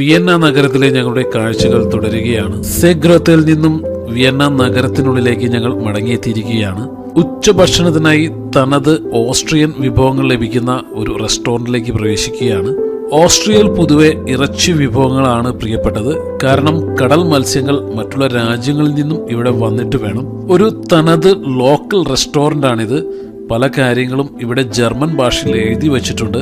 Vienna നഗരത്തിലെ ഞങ്ങളുടെ കാഴ്ചകൾ തുടരുകയാണ്. സെഗ്രത്തിൽ നിന്നും വിയന്ന നഗരത്തിനുള്ളിലേക്ക് ഞങ്ങൾ മടങ്ങിയെത്തിയിരിക്കുകയാണ്. ഉച്ചഭക്ഷണത്തിനായി തനത് ഓസ്ട്രിയൻ വിഭവങ്ങൾ ലഭിക്കുന്ന ഒരു റെസ്റ്റോറന്റിലേക്ക് പ്രവേശിക്കുകയാണ്. ഓസ്ട്രിയയിൽ പൊതുവെ ഇറച്ചി വിഭവങ്ങളാണ് പ്രിയപ്പെട്ടത്. കാരണം കടൽ മത്സ്യങ്ങൾ മറ്റുള്ള രാജ്യങ്ങളിൽ നിന്നും ഇവിടെ വന്നിട്ട് വേണം. ഒരു തനത് ലോക്കൽ റെസ്റ്റോറന്റാണിത് പല കാര്യങ്ങളും ഇവിടെ ജർമ്മൻ ഭാഷയിൽ എഴുതി വച്ചിട്ടുണ്ട്.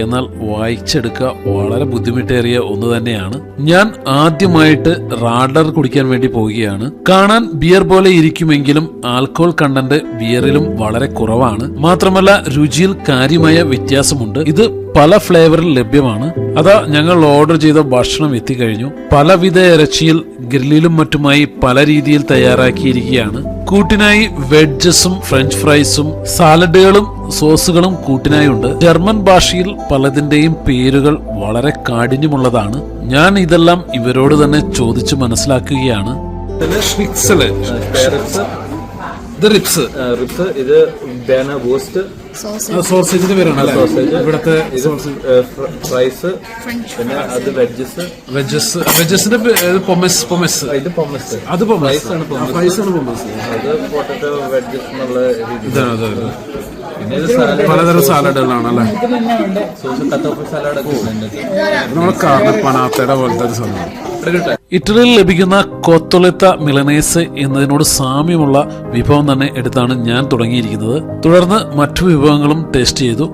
എന്നാൽ വായിച്ചെടുക്കുക വളരെ ബുദ്ധിമുട്ടേറിയ ഒന്ന് തന്നെയാണ്. ഞാൻ ആദ്യമായിട്ട് റാഡർ കുടിക്കാൻ വേണ്ടി പോവുകയാണ്. കാണാൻ ബിയർ പോലെ ഇരിക്കുമെങ്കിലും ആൽക്കോൾ കണ്ടന്റ് ബിയറിലും വളരെ കുറവാണ്. മാത്രമല്ല രുചിയിൽ കാര്യമായ വ്യത്യാസമുണ്ട്. ഇത് പല ഫ്ലേവറിൽ ലഭ്യമാണ്. അതാ ഞങ്ങൾ ഓർഡർ ചെയ്ത ഭക്ഷണം എത്തിക്കഴിഞ്ഞു. പലവിധ ഇറച്ചിയിൽ ഗ്രില്ലിലും മറ്റുമായി പല രീതിയിൽ തയ്യാറാക്കിയിരിക്കുകയാണ്. കൂട്ടിനായി വെഡ്ജസും ഫ്രഞ്ച് ഫ്രൈസും സാലഡുകളും സോസുകളും കൂട്ടിനായി ഉണ്ട് ജർമ്മൻ ഭാഷയിൽ പലതിന്റെയും പേരുകൾ വളരെ കാഠിന്യമുള്ളതാണ്. ഞാൻ ഇതെല്ലാം ഇവരോട് തന്നെ ചോദിച്ചു മനസ്സിലാക്കുകയാണ്. ഇത് റിപ്സ് റിപ്സ് ഇത് ബാന ബോസ്റ്റ്. സോസേജിന്റെ പേരാണ് അല്ലേ? ഇവിടുത്തെ ഫ്രൈസ്. പിന്നെ അത് വെജസ് വെജസ് വെജസിന്റെ പൊമസ് പൊമസ്? ഇത് പൊമസ്. അത് പൊമസ്. ആണ് പൊമസ്. ആണ് പൊമസ്. അത് പൊട്ടറ്റോ വെജസ് എന്നുള്ള രീതി ഇതാണ് പലതരം സാലഡുകളാണ് അല്ലേ? സാലഡ് നമ്മളെ. നമ്മളെ കാർണപ്പനാത്തയുടെ പോലത്തെ ഒരു സാധനം. ഇറ്റലിയിൽ ലഭിക്കുന്ന കൊത്തൊളിത്ത മിലനേസ് എന്നതിനോട് സാമ്യമുള്ള വിഭവം തന്നെ എടുത്താണ് ഞാൻ തുടങ്ങിയിരിക്കുന്നത്. തുടർന്ന് മറ്റു വിഭവങ്ങളും ടേസ്റ്റ് ചെയ്തു.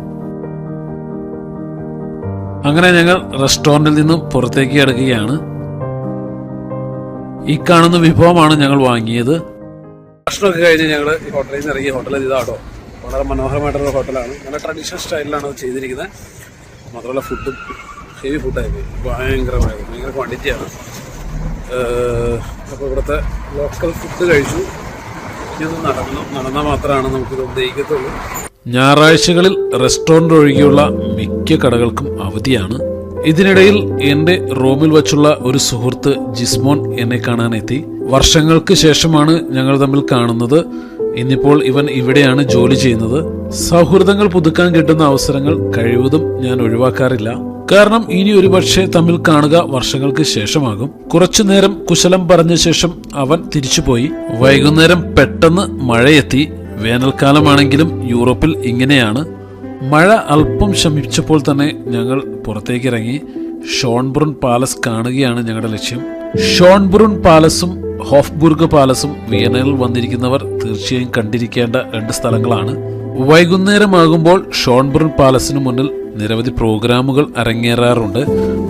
അങ്ങനെ ഞങ്ങൾ റെസ്റ്റോറന്റിൽ നിന്നും പുറത്തേക്ക് കിടക്കുകയാണ് ഈ കാണുന്ന വിഭവമാണ് ഞങ്ങൾ വാങ്ങിയത്. ഭക്ഷണമൊക്കെ കഴിഞ്ഞ് ഞങ്ങൾ ഈ ഹോട്ടലിൽ നിന്ന് ഇറങ്ങിയ ഹോട്ടൽ ഇതാട്ടോ. വളരെ മനോഹരമായിട്ടുള്ള ഹോട്ടലാണ്. നല്ല ട്രഡീഷണൽ സ്റ്റൈലിലാണ് അത് ചെയ്തിരിക്കുന്നത്. മാത്രമല്ല ഫുഡും ഹെവി ഫുഡായി ഭയങ്കരമായിരുന്നു. ഭയങ്കര ക്വാണ്ടിറ്റിയാണ് അപ്പോൾ ഇവിടുത്തെ ലോക്കൽ ഫുഡ് കഴിച്ചു. മാത്രമാണ് ഞായറാഴ്ചകളിൽ റെസ്റ്റോറന്റ് ഒഴികെയുള്ള മിക്ക കടകൾക്കും അവധിയാണ്. ഇതിനിടയിൽ എന്റെ റൂമിൽ വച്ചുള്ള ഒരു സുഹൃത്ത് ജിസ്മോൻ എന്നെ കാണാനെത്തി. വർഷങ്ങൾക്ക് ശേഷമാണ് ഞങ്ങൾ തമ്മിൽ കാണുന്നത്. ഇന്നിപ്പോൾ ഇവൻ ഇവിടെയാണ് ജോലി ചെയ്യുന്നത്. സൗഹൃദങ്ങൾ പുതുക്കാൻ കിട്ടുന്ന അവസരങ്ങൾ കഴിവതും ഞാൻ ഒഴിവാക്കാറില്ല. കാരണം ഇനി ഒരുപക്ഷെ തമ്മിൽ കാണുക വർഷങ്ങൾക്ക് ശേഷമാകും. കുറച്ചു നേരം കുശലം പറഞ്ഞ ശേഷം അവൻ തിരിച്ചുപോയി. വൈകുന്നേരം പെട്ടെന്ന് മഴയെത്തി. വേനൽക്കാലമാണെങ്കിലും യൂറോപ്പിൽ ഇങ്ങനെയാണ്. മഴ അല്പം ശമിച്ചപ്പോൾ തന്നെ ഞങ്ങൾ പുറത്തേക്കിറങ്ങി. ഷോൺബ്രുൺ പാലസ് കാണുകയാണ് ഞങ്ങളുടെ ലക്ഷ്യം. ഷോൺബ്രുൺ പാലസും ഹോഫ്ബുർഗ് പാലസും വിയനയിൽ വന്നിരിക്കുന്നവർ തീർച്ചയായും കണ്ടിരിക്കേണ്ട രണ്ട് സ്ഥലങ്ങളാണ്. വൈകുന്നേരമാകുമ്പോൾ ഷോൺബ്രുൺ പാലസിന് മുന്നിൽ നിരവധി പ്രോഗ്രാമുകൾ അരങ്ങേറാറുണ്ട്.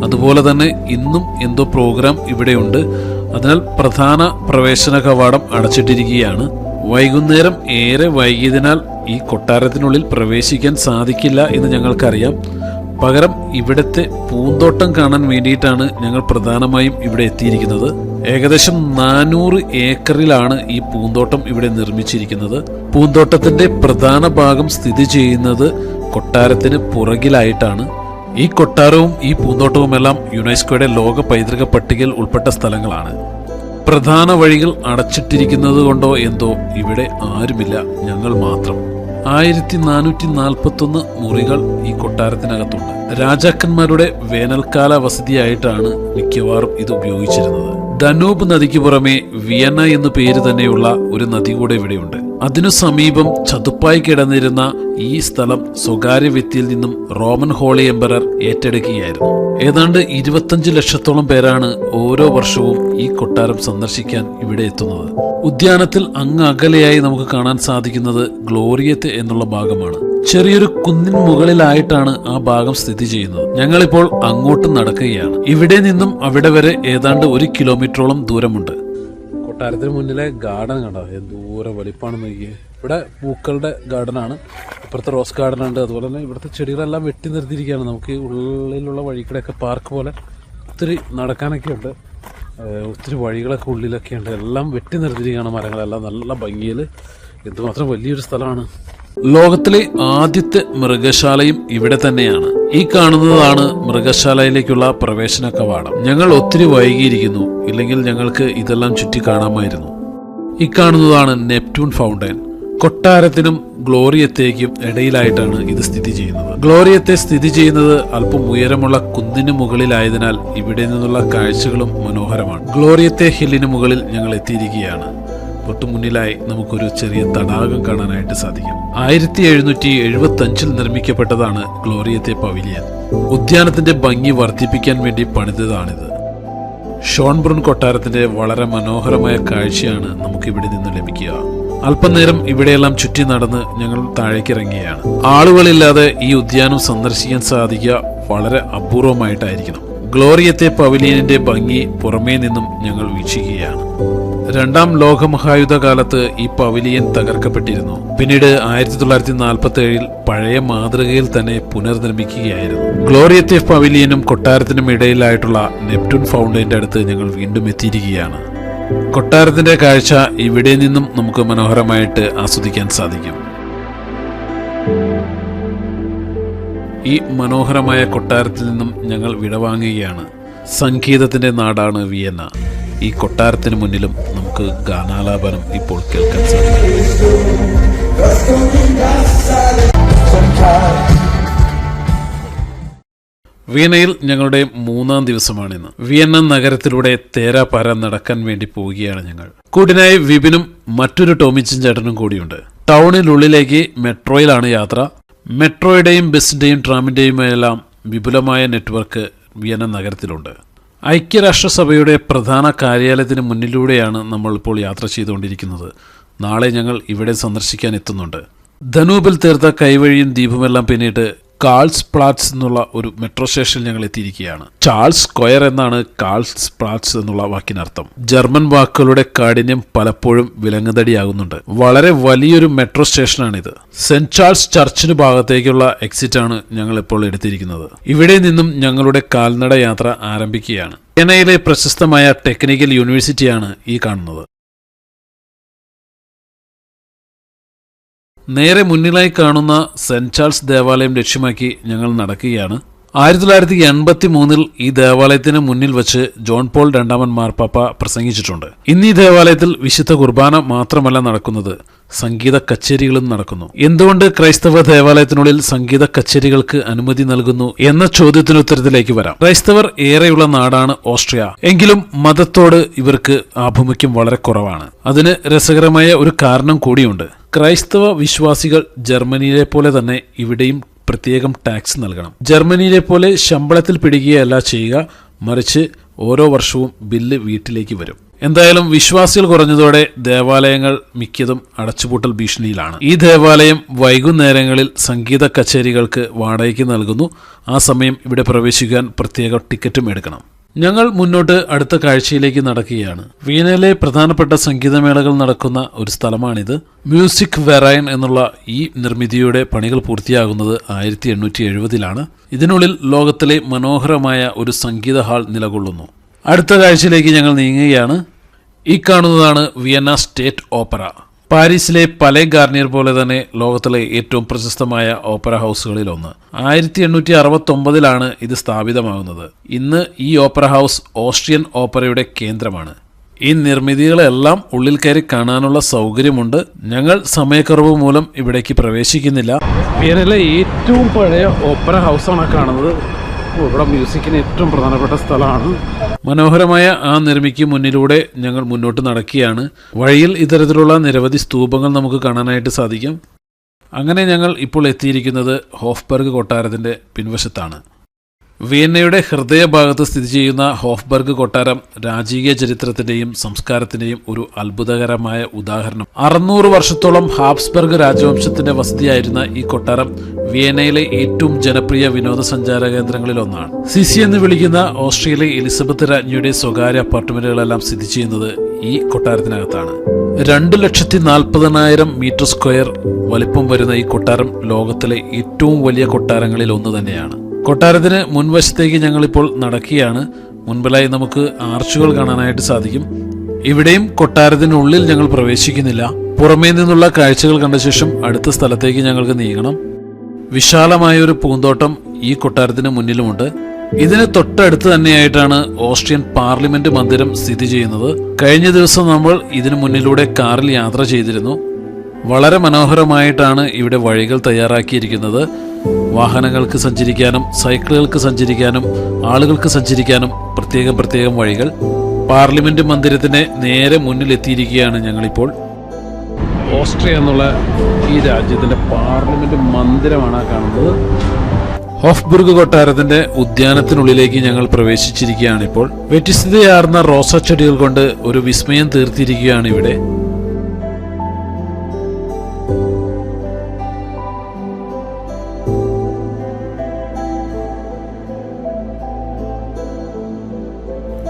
അതുപോലെ തന്നെ ഇന്നും എന്തോ പ്രോഗ്രാം ഇവിടെയുണ്ട്. അതിനാൽ പ്രധാന പ്രവേശന കവാടം അടച്ചിട്ടിരിക്കുകയാണ്. വൈകുന്നേരം ഏറെ വൈകിയതിനാൽ ഈ കൊട്ടാരത്തിനുള്ളിൽ പ്രവേശിക്കാൻ സാധിക്കില്ല എന്ന് ഞങ്ങൾക്കറിയാം. പകരം ഇവിടുത്തെ പൂന്തോട്ടം കാണാൻ വേണ്ടിയിട്ടാണ് ഞങ്ങൾ പ്രധാനമായും ഇവിടെ എത്തിയിരിക്കുന്നത്. ഏകദേശം നാനൂറ് ഏക്കറിലാണ് ഈ പൂന്തോട്ടം ഇവിടെ നിർമ്മിച്ചിരിക്കുന്നത്. പൂന്തോട്ടത്തിന്റെ പ്രധാന ഭാഗം സ്ഥിതി ചെയ്യുന്നത് കൊട്ടാരത്തിന് പുറകിലായിട്ടാണ്. ഈ കൊട്ടാരവും ഈ പൂന്തോട്ടവുമെല്ലാം യുനെസ്കോയുടെ ലോക പൈതൃക പട്ടികയിൽ ഉൾപ്പെട്ട സ്ഥലങ്ങളാണ്. പ്രധാന വഴികൾ അടച്ചിട്ടിരിക്കുന്നത് കൊണ്ടോ എന്തോ ഇവിടെ ആരുമില്ല ഞങ്ങൾ മാത്രം. ആയിരത്തി നാനൂറ്റി നാൽപ്പത്തി ഒന്ന് മുറികൾ ഈ കൊട്ടാരത്തിനകത്തുണ്ട്. രാജാക്കന്മാരുടെ വേനൽക്കാല വസതിയായിട്ടാണ് മിക്കവാറും ഇത് ഉപയോഗിച്ചിരുന്നത്. ദനൂബ് നദിക്ക് പുറമെ വിയന എന്ന പേര് തന്നെയുള്ള ഒരു നദി കൂടെ ഇവിടെയുണ്ട്. അതിനു സമീപം ചതുപ്പായി കിടന്നിരുന്ന ഈ സ്ഥലം സ്വകാര്യ വ്യക്തിയിൽ നിന്നും റോമൻ ഹോളി എംബറർ ഏറ്റെടുക്കുകയായിരുന്നു. ഏതാണ്ട് ഇരുപത്തഞ്ച് ലക്ഷത്തോളം പേരാണ് ഓരോ വർഷവും ഈ കൊട്ടാരം സന്ദർശിക്കാൻ ഇവിടെ എത്തുന്നത്. ഉദ്യാനത്തിൽ അങ്ങ് അകലെയായി നമുക്ക് കാണാൻ സാധിക്കുന്നത് ഗ്ലോറിയത്ത് എന്നുള്ള ഭാഗമാണ്. ചെറിയൊരു കുന്നിൻ മുകളിലായിട്ടാണ് ആ ഭാഗം സ്ഥിതി ചെയ്യുന്നത്. ഞങ്ങളിപ്പോൾ അങ്ങോട്ട് നടക്കുകയാണ്. ഇവിടെ നിന്നും അവിടെ വരെ ഏതാണ്ട് ഒരു കിലോമീറ്ററോളം ദൂരമുണ്ട്. കൊട്ടാരത്തിന് മുന്നിലെ ഗാർഡൻ കണ്ടോ? ദൂരെ വലിപ്പാണ് നോക്കിയേ. ഇവിടെ പൂക്കളുടെ ഗാർഡനാണ്. ഇപ്പുറത്തെ റോസ് ഗാർഡൻ ഉണ്ട്. അതുപോലെ തന്നെ ഇവിടുത്തെ ചെടികളെല്ലാം വെട്ടി നിർത്തിയിരിക്കുകയാണ്. നമുക്ക് ഉള്ളിലുള്ള വഴിക്കടെയൊക്കെ പാർക്ക് പോലെ ഒത്തിരി നടക്കാനൊക്കെ ഉണ്ട്. ഒത്തിരി വഴികളൊക്കെ ഉള്ളിലൊക്കെ ഉണ്ട്. എല്ലാം വെട്ടി നിർത്തിയിരിക്കുകയാണ് മരങ്ങളെല്ലാം. നല്ല ഭംഗിയിൽ എന്തുമാത്രം വലിയൊരു സ്ഥലമാണ്. ലോകത്തിലെ ആദ്യത്തെ മൃഗശാലയും ഇവിടെ തന്നെയാണ്. ഈ കാണുന്നതാണ് മൃഗശാലയിലേക്കുള്ള പ്രവേശന കവാടം. ഞങ്ങൾ ഒത്തിരി വൈകിയിരിക്കുന്നു. ഇല്ലെങ്കിൽ ഞങ്ങൾക്ക് ഇതെല്ലാം ചുറ്റി കാണാമായിരുന്നു. ഈ കാണുന്നതാണ് നെപ്റ്റ്യൂൺ ഫൗണ്ടൈൻ. കൊട്ടാരത്തിനും ഗ്ലോറിയത്തേക്കും ഇടയിലായിട്ടാണ് ഇത് സ്ഥിതി ചെയ്യുന്നത്. ഗ്ലോറിയത്തെ സ്ഥിതി ചെയ്യുന്നത് അല്പം ഉയരമുള്ള കുന്നിന് മുകളിലായതിനാൽ ഇവിടെ നിന്നുള്ള കാഴ്ചകളും മനോഹരമാണ്. ഗ്ലോറിയത്തെ ഹില്ലിന് മുകളിൽ ഞങ്ങൾ എത്തിയിരിക്കുകയാണ്. തൊട്ടു മുന്നിലായി നമുക്കൊരു ചെറിയ തടാകം കാണാനായിട്ട് സാധിക്കും. ആയിരത്തി എഴുന്നൂറ്റി എഴുപത്തി അഞ്ചിൽ നിർമ്മിക്കപ്പെട്ടതാണ് ഗ്ലോറിയത്തെ പവിലിയൻ. ഉദ്യാനത്തിന്റെ ഭംഗി വർദ്ധിപ്പിക്കാൻ വേണ്ടി പണിതതാണിത്. ഷോൺബ്രൂൺ കൊട്ടാരത്തിന്റെ വളരെ മനോഹരമായ കാഴ്ചയാണ് നമുക്ക് ഇവിടെ നിന്ന് ലഭിക്കുക. അല്പനേരം ഇവിടെയെല്ലാം ചുറ്റി നടന്ന് ഞങ്ങൾ താഴേക്ക് ഇറങ്ങുകയാണ് ആളുകളില്ലാതെ ഈ ഉദ്യാനം സന്ദർശിക്കാൻ സാധിക്കുക വളരെ അപൂർവമായിട്ടായിരിക്കണം. ഗ്ലോറിയത്തെ പവിലിയനിന്റെ ഭംഗി പുറമേ നിന്നും ഞങ്ങൾ വീക്ഷിക്കുകയാണ്. രണ്ടാം ലോകമഹായുദ്ധ കാലത്ത് ഈ പവിലിയൻ തകർക്കപ്പെട്ടിരുന്നു. പിന്നീട് ആയിരത്തി തൊള്ളായിരത്തി നാൽപ്പത്തി ഏഴിൽ പഴയ മാതൃകയിൽ തന്നെ പുനർനിർമ്മിക്കുകയായിരുന്നു. ഗ്ലോറിയത്തെ പവിലിയനും കൊട്ടാരത്തിനും ഇടയിലായിട്ടുള്ള നെപ്റ്റൂൺ ഫൗണ്ടൈന്റെ അടുത്ത് ഞങ്ങൾ വീണ്ടും എത്തിയിരിക്കുകയാണ്. കൊട്ടാരത്തിന്റെ കാഴ്ച ഇവിടെ നിന്നും നമുക്ക് മനോഹരമായിട്ട് ആസ്വദിക്കാൻ സാധിക്കും. ഈ മനോഹരമായ കൊട്ടാരത്തിൽ നിന്നും ഞങ്ങൾ വിടവാങ്ങുകയാണ്. സംഗീതത്തിന്റെ നാടാണ് വിയന്ന. ഈ കൊട്ടാരത്തിന് മുന്നിലും നമുക്ക് ഗാനാലാപനം ഇപ്പോൾ കേൾക്കാൻ സാധിക്കും. വിയനയിൽ ഞങ്ങളുടെ മൂന്നാം ദിവസമാണിന്ന്. വിയന്ന നഗരത്തിലൂടെ തേരാപാര നടക്കാൻ വേണ്ടി പോവുകയാണ് ഞങ്ങൾ. കൂടിനായി വിപിനും മറ്റൊരു ടോമിച്ചൻ ചേട്ടനും കൂടിയുണ്ട്. ടൗണിനുള്ളിലേക്ക് മെട്രോയിലാണ് യാത്ര. മെട്രോയുടെയും ബസിന്റെയും ട്രാമിന്റെയും എല്ലാം വിപുലമായ നെറ്റ്വർക്ക് വിയന്ന നഗരത്തിലുണ്ട്. ഐക്യരാഷ്ട്രസഭയുടെ പ്രധാന കാര്യാലയത്തിന് മുന്നിലൂടെയാണ് നമ്മൾ ഇപ്പോൾ യാത്ര ചെയ്തുകൊണ്ടിരിക്കുന്നത്. നാളെ ഞങ്ങൾ ഇവിടെ സന്ദർശിക്കാൻ എത്തുന്നുണ്ട്. ധനൂപിൽ തീർത്ത കൈവഴിയും ദ്വീപുമെല്ലാം പിന്നിട്ട് കാൾസ് പ്ലാറ്റ്സ് എന്നുള്ള ഒരു മെട്രോ സ്റ്റേഷനിൽ ഞങ്ങൾ എത്തിയിരിക്കുകയാണ്. ചാൾസ് സ്ക്വയർ എന്നാണ് കാൾസ് പ്ലാറ്റ്സ് എന്നുള്ള വാക്കിനർത്ഥം. ജർമ്മൻ വാക്കുകളുടെ കാഠിന്യം പലപ്പോഴും വിലങ്ങുതടിയാകുന്നുണ്ട്. വളരെ വലിയൊരു മെട്രോ സ്റ്റേഷനാണിത്. സെന്റ് ചാൾസ് ചർച്ചിന് ഭാഗത്തേക്കുള്ള എക്സിറ്റ് ആണ് ഞങ്ങൾ ഇപ്പോൾ എടുത്തിരിക്കുന്നത്. ഇവിടെ നിന്നും ഞങ്ങളുടെ കാൽനട യാത്ര ആരംഭിക്കുകയാണ്. ചെന്നൈയിലെ പ്രശസ്തമായ ടെക്നിക്കൽ യൂണിവേഴ്സിറ്റിയാണ് ഈ കാണുന്നത്. നേരെ മുന്നിലായി കാണുന്ന സെന്റ് ചാൾസ് ദേവാലയം ലക്ഷ്യമാക്കി ഞങ്ങൾ നടക്കുകയാണ്. ആയിരത്തി തൊള്ളായിരത്തി എൺപത്തി മൂന്നിൽ ഈ ദേവാലയത്തിന് മുന്നിൽ വെച്ച് ജോൺ പോൾ രണ്ടാമൻ മാർപ്പാപ്പ പ്രസംഗിച്ചിട്ടുണ്ട്. ഇന്ന് ഈ ദേവാലയത്തിൽ വിശുദ്ധ കുർബാന മാത്രമല്ല നടക്കുന്നത് സംഗീത കച്ചേരികളും നടക്കുന്നു. എന്തുകൊണ്ട് ക്രൈസ്തവ ദേവാലയത്തിനുള്ളിൽ സംഗീത കച്ചേരികൾക്ക് അനുമതി നൽകുന്നു എന്ന ചോദ്യത്തിന് ഉത്തരത്തിലേക്ക് വരാം. ക്രൈസ്തവർ ഏറെയുള്ള നാടാണ് ഓസ്ട്രിയ. എങ്കിലും മതത്തോട് ഇവർക്ക് ആഭിമുഖ്യം വളരെ കുറവാണ്. അതിന് രസകരമായ ഒരു കാരണം കൂടിയുണ്ട്. ക്രൈസ്തവ വിശ്വാസികൾ ജർമ്മനിയിലെ പോലെ തന്നെ ഇവിടെയും പ്രത്യേകം ടാക്സ് നൽകണം. ജർമ്മനിയിലെ പോലെ ശമ്പളത്തിൽ പിടിക്കുകയല്ല ചെയ്യുക മറിച്ച് ഓരോ വർഷവും ബില്ല് വീട്ടിലേക്ക് വരും. എന്തായാലും വിശ്വാസികൾ കുറഞ്ഞതോടെ ദേവാലയങ്ങൾ മിക്കതും അടച്ചുപൂട്ടൽ ഭീഷണിയിലാണ്. ഈ ദേവാലയം വൈകുന്നേരങ്ങളിൽ സംഗീത കച്ചേരികൾക്ക് വാടകയ്ക്ക് നൽകുന്നു. ആ സമയം ഇവിടെ പ്രവേശിക്കാൻ പ്രത്യേക ടിക്കറ്റും എടുക്കണം. ഞങ്ങൾ മുന്നോട്ട് അടുത്ത കാഴ്ചയിലേക്ക് നടക്കുകയാണ്. വീണയിലെ പ്രധാനപ്പെട്ട സംഗീതമേളകൾ നടക്കുന്ന ഒരു സ്ഥലമാണിത്. മ്യൂസിക് വെറൈൻ എന്നുള്ള ഈ നിർമ്മിതിയുടെ പണികൾ പൂർത്തിയാകുന്നത് ആയിരത്തി എണ്ണൂറ്റി എഴുപതിലാണ് ഇതിനുള്ളിൽ ലോകത്തിലെ മനോഹരമായ ഒരു സംഗീത ഹാൾ നിലകൊള്ളുന്നു. അടുത്ത കാഴ്ചയിലേക്ക് ഞങ്ങൾ നീങ്ങുകയാണ്. ഈ കാണുന്നതാണ് വിയന്ന സ്റ്റേറ്റ് ഓപ്പറ. പാരീസിലെ പലേ ഗാർണിയർ പോലെ തന്നെ ലോകത്തിലെ ഏറ്റവും പ്രശസ്തമായ ഓപ്പറ ഹൗസുകളിൽ ഒന്ന്. ആയിരത്തി എണ്ണൂറ്റി അറുപത്തി ഒമ്പതിലാണ് ഇത് സ്ഥാപിതമാകുന്നത്. ഇന്ന് ഈ ഓപ്പറ ഹൗസ് ഓസ്ട്രിയൻ ഓപ്പറയുടെ കേന്ദ്രമാണ്. ഈ നിർമ്മിതികളെല്ലാം ഉള്ളിൽ കയറി കാണാനുള്ള സൗകര്യമുണ്ട്. ഞങ്ങൾ സമയക്കുറവ് മൂലം ഇവിടേക്ക് പ്രവേശിക്കുന്നില്ല. ഏറ്റവും പഴയ ഓപ്പറ ഹൗസാണ് കാണുന്നത്. ഇവിടെ മ്യൂസിക്കിന് ഏറ്റവും പ്രധാനപ്പെട്ട സ്ഥലമാണ്. മനോഹരമായ ആ നിർമ്മിക്ക് മുന്നിലൂടെ ഞങ്ങൾ മുന്നോട്ട് നടക്കുകയാണ്. വഴിയിൽ ഇത്തരത്തിലുള്ള നിരവധി സ്തൂപങ്ങൾ നമുക്ക് കാണാനായിട്ട് സാധിക്കും. അങ്ങനെ ഞങ്ങൾ ഇപ്പോൾ എത്തിയിരിക്കുന്നത് ഹോഫ്ബർഗ് കൊട്ടാരത്തിന്റെ പിൻവശത്താണ്. വിയന്നയുടെ ഹൃദയഭാഗത്ത് സ്ഥിതി ചെയ്യുന്ന ഹോഫ്ബർഗ് കൊട്ടാരം രാജകീയ ചരിത്രത്തിന്റെയും സംസ്കാരത്തിന്റെയും ഒരു അത്ഭുതകരമായ ഉദാഹരണം. അറുന്നൂറ് വർഷത്തോളം ഹാബ്സ്ബർഗ് രാജവംശത്തിന്റെ വസതിയായിരുന്ന ഈ കൊട്ടാരം വിയന്നയിലെ ഏറ്റവും ജനപ്രിയ വിനോദസഞ്ചാര കേന്ദ്രങ്ങളിൽ ഒന്നാണ് സിസി എന്ന് വിളിക്കുന്ന ഓസ്ട്രേലിയയിലെ എലിസബത്ത് രാജ്ഞിയുടെ സ്വകാര്യ അപ്പാർട്ട്മെന്റുകളെല്ലാം സ്ഥിതി ചെയ്യുന്നത് ഈ കൊട്ടാരത്തിനകത്താണ്. രണ്ട് ലക്ഷത്തി നാൽപ്പതിനായിരം മീറ്റർ സ്ക്വയർ വലിപ്പം വരുന്ന ഈ കൊട്ടാരം ലോകത്തിലെ ഏറ്റവും വലിയ കൊട്ടാരങ്ങളിൽ ഒന്ന് തന്നെയാണ്. കൊട്ടാരത്തിന് മുൻവശത്തേക്ക് ഞങ്ങളിപ്പോൾ നടക്കുകയാണ്. മുൻപിലായി നമുക്ക് ആർച്ചുകൾ കാണാനായിട്ട് സാധിക്കും. ഇവിടെയും കൊട്ടാരത്തിനുള്ളിൽ ഞങ്ങൾ പ്രവേശിക്കുന്നില്ല. പുറമേ നിന്നുള്ള കാഴ്ചകൾ കണ്ട ശേഷം അടുത്ത സ്ഥലത്തേക്ക് ഞങ്ങൾക്ക് നീങ്ങണം. വിശാലമായ ഒരു പൂന്തോട്ടം ഈ കൊട്ടാരത്തിന് മുന്നിലുമുണ്ട്. ഇതിന് തൊട്ടടുത്ത് തന്നെയായിട്ടാണ് ഓസ്ട്രിയൻ പാർലമെന്റ് മന്ദിരം സ്ഥിതി ചെയ്യുന്നത്. കഴിഞ്ഞ ദിവസം നമ്മൾ ഇതിനു മുന്നിലൂടെ കാറിൽ യാത്ര ചെയ്തിരുന്നു. വളരെ മനോഹരമായിട്ടാണ് ഇവിടെ വഴികൾ തയ്യാറാക്കിയിരിക്കുന്നത്. വാഹനങ്ങൾക്ക് സഞ്ചരിക്കാനും സൈക്കിളുകൾക്ക് സഞ്ചരിക്കാനും ആളുകൾക്ക് സഞ്ചരിക്കാനും പ്രത്യേകം പ്രത്യേകം വഴികൾ. പാർലമെന്റ് മന്ദിരത്തിന്റെ നേരെ മുന്നിലെത്തിയിരിക്കുകയാണ് ഞങ്ങളിപ്പോൾ. ഓസ്ട്രിയ എന്നുള്ള ഈ രാജ്യത്തിന്റെ പാർലമെന്റ് മന്ദിരമാണ് കാണുന്നത്. ഹോഫ്ബുർഗ് കൊട്ടാരത്തിന്റെ ഉദ്യാനത്തിനുള്ളിലേക്ക് ഞങ്ങൾ പ്രവേശിച്ചിരിക്കുകയാണ് ഇപ്പോൾ. വ്യത്യസ്തതയാർന്ന റോസ ചെടികൾ കൊണ്ട് ഒരു വിസ്മയം തീർത്തിരിക്കുകയാണ് ഇവിടെ.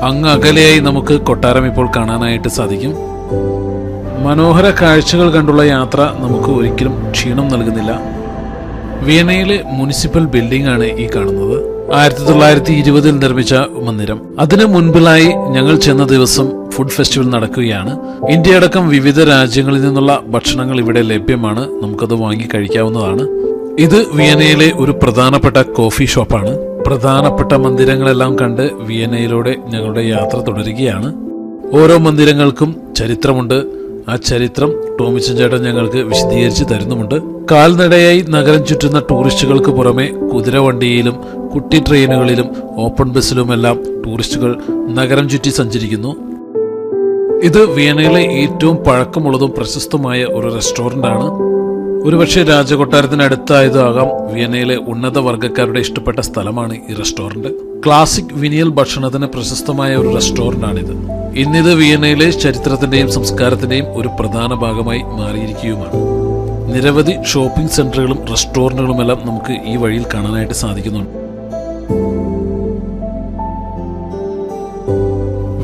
അങ്ങ് അകലെയായി നമുക്ക് കൊട്ടാരം ഇപ്പോൾ കാണാനായിട്ട് സാധിക്കും. മനോഹര കാഴ്ചകൾ കണ്ടുള്ള യാത്ര നമുക്ക് ഒരിക്കലും ക്ഷീണം നൽകുന്നില്ല. വിയനയിലെ മുനിസിപ്പൽ ബിൽഡിംഗ് ആണ് ഈ കാണുന്നത്. ആയിരത്തി തൊള്ളായിരത്തി ഇരുപതിൽ നിർമ്മിച്ച മന്ദിരം. അതിനു മുൻപിലായി ഞങ്ങൾ ചെന്ന ദിവസം ഫുഡ് ഫെസ്റ്റിവൽ നടക്കുകയാണ്. ഇന്ത്യയടക്കം വിവിധ രാജ്യങ്ങളിൽ നിന്നുള്ള ഭക്ഷണങ്ങൾ ഇവിടെ ലഭ്യമാണ്. നമുക്കത് വാങ്ങി കഴിക്കാവുന്നതാണ്. ഇത് വിയനയിലെ ഒരു പ്രധാനപ്പെട്ട കോഫി ഷോപ്പാണ്. പ്രധാനപ്പെട്ട മന്ദിരങ്ങളെല്ലാം കണ്ട് വിയനയിലൂടെ ഞങ്ങളുടെ യാത്ര തുടരുകയാണ്. ഓരോ മന്ദിരങ്ങൾക്കും ചരിത്രമുണ്ട്. ആ ചരിത്രം ടോമിച്ചൻ ചേട്ടൻ ഞങ്ങൾക്ക് വിശദീകരിച്ച് തരുന്നുമുണ്ട്. കാൽനടയായി നഗരം ചുറ്റുന്ന ടൂറിസ്റ്റുകൾക്ക് പുറമെ കുതിരവണ്ടിയിലും കുട്ടി ട്രെയിനുകളിലും ഓപ്പൺ ബസ്സിലുമെല്ലാം ടൂറിസ്റ്റുകൾ നഗരം ചുറ്റി സഞ്ചരിക്കുന്നു. ഇത് വിയനയിലെ ഏറ്റവും പഴക്കമുള്ളതും പ്രശസ്തമായ ഒരു റെസ്റ്റോറന്റ് ആണ് ഒരുപക്ഷെ രാജകൊട്ടാരത്തിനടുത്തായതാകാം വിയനയിലെ ഉന്നത വർഗക്കാരുടെ ഇഷ്ടപ്പെട്ട സ്ഥലമാണ് ഈ റെസ്റ്റോറന്റ്. ക്ലാസിക് വിനിയൽ ഭക്ഷണത്തിന് പ്രശസ്തമായ ഒരു റെസ്റ്റോറന്റ് ആണിത് ഇന്നിത് വിയനയിലെ ചരിത്രത്തിന്റെയും സംസ്കാരത്തിന്റെയും ഒരു പ്രധാന ഭാഗമായി മാറിയിരിക്കുകയുമാണ്. നിരവധി ഷോപ്പിംഗ് സെന്ററുകളും റെസ്റ്റോറന്റുകളുമെല്ലാം നമുക്ക് ഈ വഴിയിൽ കാണാനായിട്ട് സാധിക്കുന്നുണ്ട്.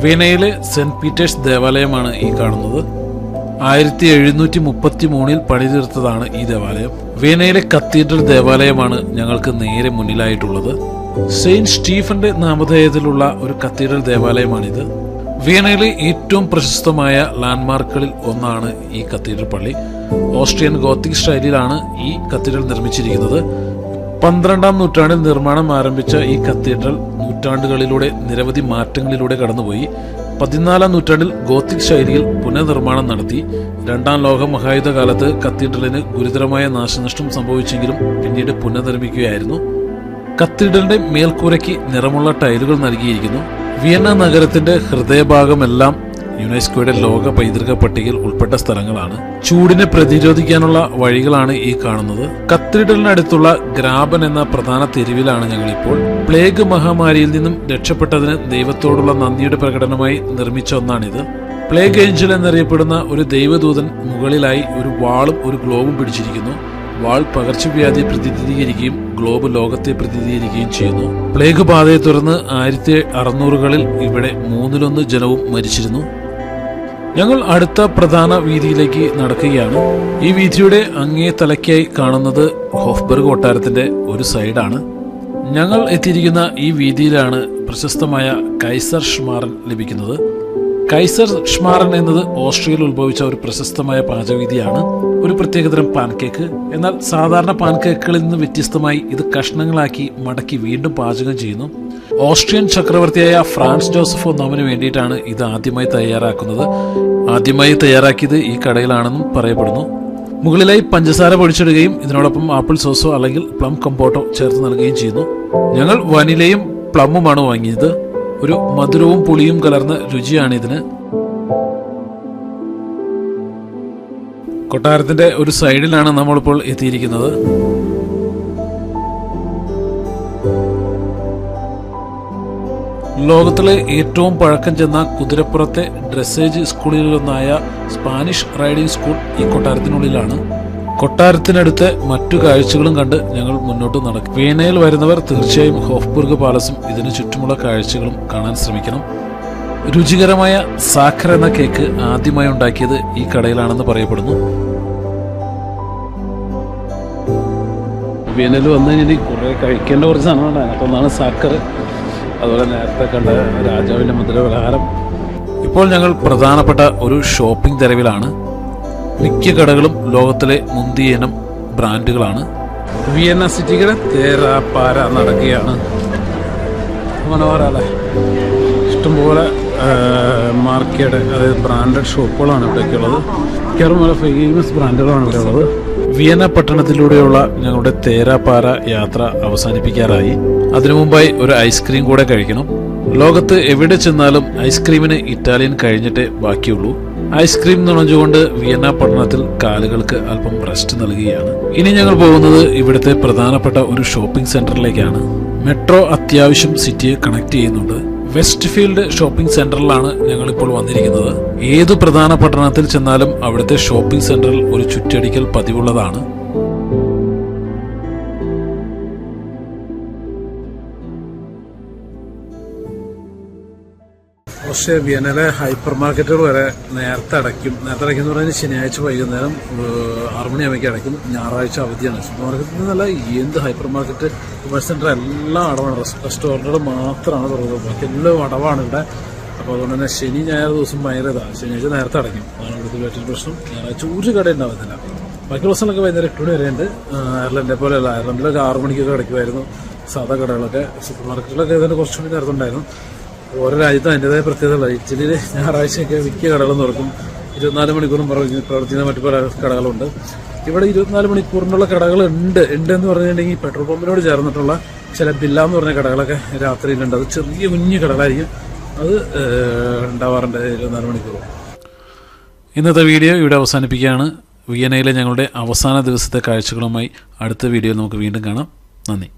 വിയനയിലെ സെന്റ് പീറ്റേഴ്സ് ദേവാലയമാണ് ഈ കാണുന്നത്. ആയിരത്തി എഴുന്നൂറ്റി മുപ്പത്തി മൂന്നിൽ പണിതീർത്തതാണ് ഈ ദേവാലയം. വിയനയിലെ കത്തീഡ്രൽ ദേവാലയമാണ് ഞങ്ങൾക്ക് നേരെ മുന്നിലായിട്ടുള്ളത്. സെയിന്റ് സ്റ്റീഫന്റെ നാമധേയത്തിലുള്ള ഒരു കത്തീഡ്രൽ ദേവാലയമാണിത്. വിയനയിലെ ഏറ്റവും പ്രശസ്തമായ ലാൻഡ്മാർക്കുകളിൽ ഒന്നാണ് ഈ കത്തീഡ്രൽ പള്ളി. ഓസ്ട്രിയൻ ഗോത്തിക് സ്റ്റൈലിലാണ് ഈ കത്തീഡ്രൽ നിർമ്മിച്ചിരിക്കുന്നത്. പന്ത്രണ്ടാം നൂറ്റാണ്ടിൽ നിർമ്മാണം ആരംഭിച്ച ഈ കത്തീഡ്രൽ നൂറ്റാണ്ടുകളിലൂടെ നിരവധി മാറ്റങ്ങളിലൂടെ കടന്നുപോയി. പതിനാലാം നൂറ്റാണ്ടിൽ ഗോത്തിക് ശൈലിയിൽ പുനർനിർമ്മാണം നടത്തി രണ്ടാം ലോക മഹായുദ്ധ കാലത്ത് കത്തീഡ്രലിന് ഗുരുതരമായ നാശനഷ്ടം സംഭവിച്ചെങ്കിലും പിന്നീട് പുനർനിർമ്മിക്കുകയായിരുന്നു. കത്തീഡ്രലിന്റെ മേൽക്കൂരയ്ക്ക് നിറമുള്ള ടൈലുകൾ നൽകിയിരിക്കുന്നു. വിയന്ന നഗരത്തിന്റെ ഹൃദയഭാഗമെല്ലാം യുനെസ്കോയുടെ ലോക പൈതൃക പട്ടികയിൽ ഉൾപ്പെട്ട സ്ഥലങ്ങളാണ്. ചൂടിനെ പ്രതിരോധിക്കാനുള്ള വഴികളാണ് ഈ കാണുന്നത്. കത്തീഡ്രലിനടുത്തുള്ള ഗ്രാബൻ എന്ന പ്രധാന തെരുവിലാണ് ഞങ്ങളിപ്പോൾ. പ്ലേഗ് മഹാമാരിയിൽ നിന്നും രക്ഷപ്പെട്ടതിന് ദൈവത്തോടുള്ള നന്ദിയുടെ പ്രകടനമായി നിർമ്മിച്ച ഒന്നാണിത്. പ്ലേഗ് ഏഞ്ചൽ എന്നറിയപ്പെടുന്ന ഒരു ദൈവദൂതൻ മുകളിലായി ഒരു വാളും ഒരു ഗ്ലോബും പിടിച്ചിരിക്കുന്നു. വാൾ പകർച്ചവ്യാധി പ്രതിനിധീകരിക്കുകയും ഗ്ലോബ് ലോകത്തെ പ്രതിനിധീകരിക്കുകയും ചെയ്യുന്നു. പ്ലേഗ് ബാധയെ തുടർന്ന് ആയിരത്തി അറുന്നൂറുകളിൽ ഇവിടെ മൂന്നിലൊന്ന് ജനവും മരിച്ചിരുന്നു. ഞങ്ങൾ അടുത്ത പ്രധാന വീതിയിലേക്ക് നടക്കുകയാണ്. ഈ വീതിയുടെ അങ്ങേ തലയ്ക്കായി കാണുന്നത് ഹോഫ്ബർഗ് കൊട്ടാരത്തിന്റെ ഒരു സൈഡാണ്. ഞങ്ങൾ എത്തിയിരിക്കുന്ന ഈ വീതിയിലാണ് പ്രശസ്തമായ കൈസർ ഷുമാറൻ ലഭിക്കുന്നത്. കൈസർ ഷ്മാറൻ എന്നത് ഓസ്ട്രിയയിൽ ഉത്ഭവിച്ച ഒരു പ്രശസ്തമായ പാചകവിധിയാണ്. ഒരു പ്രത്യേകതരം പാൻകേക്ക്. എന്നാൽ സാധാരണ പാൻകേക്കുകളിൽ നിന്ന് വ്യത്യസ്തമായി ഇത് കഷ്ണങ്ങളാക്കി മടക്കി വീണ്ടും പാചകം ചെയ്യുന്നു. ഓസ്ട്രിയൻ ചക്രവർത്തിയായ ഫ്രാൻസ് ജോസഫ് ഒന്നാമന് വേണ്ടിയിട്ടാണ് ഇത് ആദ്യമായി തയ്യാറാക്കുന്നത്. ആദ്യമായി തയ്യാറാക്കിയത് ഈ കടയിലാണെന്നും പറയപ്പെടുന്നു. മുകളിലായി പഞ്ചസാര പൊടിച്ചിടുകയും ഇതിനോടൊപ്പം ആപ്പിൾ സോസോ അല്ലെങ്കിൽ പ്ലം കമ്പോട്ടോ ചേർത്ത് നൽകുകയും ചെയ്യുന്നു. ഞങ്ങൾ വനിലയും പ്ലമ്മുമാണ് വാങ്ങിയത്. ഒരു മധുരവും പുളിയും കലർന്ന രുചിയാണ് ഇതിന് കൊട്ടാരത്തിന്റെ ഒരു സൈഡിലാണ് നമ്മളിപ്പോൾ എത്തിയിരിക്കുന്നത്. ലോകത്തിലെ ഏറ്റവും പഴക്കം ചെന്ന കുതിരപ്പുറത്തെ ഡ്രസ്സേജ് സ്കൂളുകളിലൊന്നായ സ്പാനിഷ് റൈഡിംഗ് സ്കൂൾ ഈ കൊട്ടാരത്തിനുള്ളിലാണ്. കൊട്ടാരത്തിനടുത്ത് മറ്റു കാഴ്ചകളും കണ്ട് ഞങ്ങൾ മുന്നോട്ട് നടക്കും. വീണയിൽ വരുന്നവർ തീർച്ചയായും ഹോഫ്ബുർഗ് പാലസും ഇതിനു ചുറ്റുമുള്ള കാഴ്ചകളും കാണാൻ ശ്രമിക്കണം. രുചികരമായ സാഖർ എന്ന കേക്ക് ആദ്യമായി ഉണ്ടാക്കിയത് ഈ കടയിലാണെന്ന് പറയപ്പെടുന്നു. വീനയിൽ വന്നു കഴിഞ്ഞാൽ കുറേ കഴിക്കേണ്ട കുറച്ച് സാധനങ്ങളുണ്ട്. അതിനകത്തൊന്നാണ് സാക്കർ അതുപോലെ നേരത്തെ കണ്ട രാജാവിന്റെ മുദ്രപലഹാരം ഇപ്പോൾ ഞങ്ങൾ പ്രധാനപ്പെട്ട ഒരു ഷോപ്പിംഗ് തെരവിലാണ്. മിക്ക കടകളും ലോകത്തിലെ മുന്തിയ ഇനം ബ്രാൻഡുകളാണ്. വിയന്ന സിറ്റിയുടെ തേരാപ്പാര നടക്കുകയാണ്. മനോഹരല്ലേ? ഇഷ്ടംപോലെ മാർക്കറ്റ് അതായത് ബ്രാൻഡഡ് ഷോപ്പുകളാണ് ഇവിടെയൊക്കെ ഉള്ളത് മിക്കവാറും നല്ല ഫേമസ് ബ്രാൻഡുകളാണ് ഇവിടെ ഉള്ളത് വിയന്ന പട്ടണത്തിലൂടെയുള്ള ഞങ്ങളുടെ തേരാപ്പാര യാത്ര അവസാനിപ്പിക്കാറായി. അതിനു മുമ്പായി ഒരു ഐസ്ക്രീം കൂടെ കഴിക്കണം. ലോകത്ത് എവിടെ ചെന്നാലും ഐസ്ക്രീമിന് ഇറ്റാലിയൻ കഴിഞ്ഞിട്ടേ ബാക്കിയുള്ളൂ. ഐസ്ക്രീം നുണഞ്ഞുകൊണ്ട് വിയന്ന പട്ടണത്തിൽ കാലുകൾക്ക് അല്പം റെസ്റ്റ് നൽകുകയാണ് ഇനി ഞങ്ങൾ പോകുന്നത് ഇവിടുത്തെ പ്രധാനപ്പെട്ട ഒരു ഷോപ്പിംഗ് സെന്ററിലേക്കാണ് മെട്രോ അത്യാവശ്യം സിറ്റിയെ കണക്ട് ചെയ്യുന്നുണ്ട്. വെസ്റ്റ് ഫീൽഡ് ഷോപ്പിംഗ് സെന്ററിലാണ് ഞങ്ങൾ ഇപ്പോൾ വന്നിരിക്കുന്നത്. ഏത് പ്രധാന പട്ടണത്തിൽ ചെന്നാലും അവിടുത്തെ ഷോപ്പിംഗ് സെന്ററിൽ ഒരു ചുറ്റടിക്കൽ പതിവുള്ളതാണ്. പക്ഷേ വിയനയിലെ ഹൈപ്പർ മാർക്കറ്റുകൾ വരെ നേരത്തെ അടയ്ക്കും. നേരത്തെ അടയ്ക്കും എന്ന് പറഞ്ഞാൽ ശനിയാഴ്ച വൈകുന്നേരം ആറ് മണിയാകുമ്പോൾ അടയ്ക്കും. ഞായറാഴ്ച അവധിയാണ്. സൂപ്പർ മാർക്കറ്റിൽ നിന്നല്ല എന്ത് ഹൈപ്പർ മാർക്കറ്റ് കൊമേഴ്സ് സെന്റർ എല്ലാം അടവാണ്. റെസ്റ്റോറന്റുകൾ മാത്രമാണ് തുറന്നത്. ബാക്കി എല്ലാം അടവാണ് ഇവിടെ. അപ്പോൾ അതുകൊണ്ട് തന്നെ ശനി ഞായർ ദിവസം ഭയങ്കര ഇതാണ് ശനിയാഴ്ച നേരത്തെ അടയ്ക്കും. അതാണ് ഇവിടുത്തെ ഏറ്റവും പ്രശ്നം. ഞായറാഴ്ച ഒരു കട ഉണ്ടാവുന്നില്ല ബാക്കി ദിവസങ്ങളൊക്കെ വൈകുന്നേരം എട്ട് മണി വരെയുണ്ട് അയർലൻഡിനെ പോലെയല്ല. അയർലൻഡിലൊക്കെ ആറ് മണിക്കൊക്കെ അടയ്ക്കുമായിരുന്നു. സാധാ കടകളൊക്കെ സൂപ്പർ മാർക്കറ്റിലൊക്കെ ഇതിന് കുറച്ചുകൂടി നേരത്തെ ഉണ്ടായിരുന്നു. ഓരോ രാജ്യത്തും അതിന്റെതായ പ്രത്യേകതകൾ ഇറ്റലിയിൽ ഞായറാഴ്ചയൊക്കെ മിക്ക കടകളും തുറക്കും. ഇരുപത്തിനാല് മണിക്കൂറും പ്രവർത്തി- പ്രവർത്തിക്കുന്ന മറ്റു പല കടകളുണ്ട്. ഇവിടെ ഇരുപത്തിനാല് മണിക്കൂറിനുള്ള കടകൾ ഉണ്ട് ഉണ്ട് എന്ന് പറഞ്ഞിട്ടുണ്ടെങ്കിൽ പെട്രോൾ പമ്പിനോട് ചേർന്നിട്ടുള്ള ചില ബില്ല എന്ന് പറഞ്ഞ കടകളൊക്കെ രാത്രിയിലുണ്ട്. അത് ചെറിയ കുഞ്ഞു കടകളായിരിക്കും. അത് ഉണ്ടാവാറുണ്ട് ഇരുപത്തിനാല് മണിക്കൂർ ഇന്നത്തെ വീഡിയോ ഇവിടെ അവസാനിപ്പിക്കുകയാണ്. വിയനയിലെ ഞങ്ങളുടെ അവസാന ദിവസത്തെ കാഴ്ചകളുമായി അടുത്ത വീഡിയോയിൽ നമുക്ക് വീണ്ടും കാണാം. നന്ദി.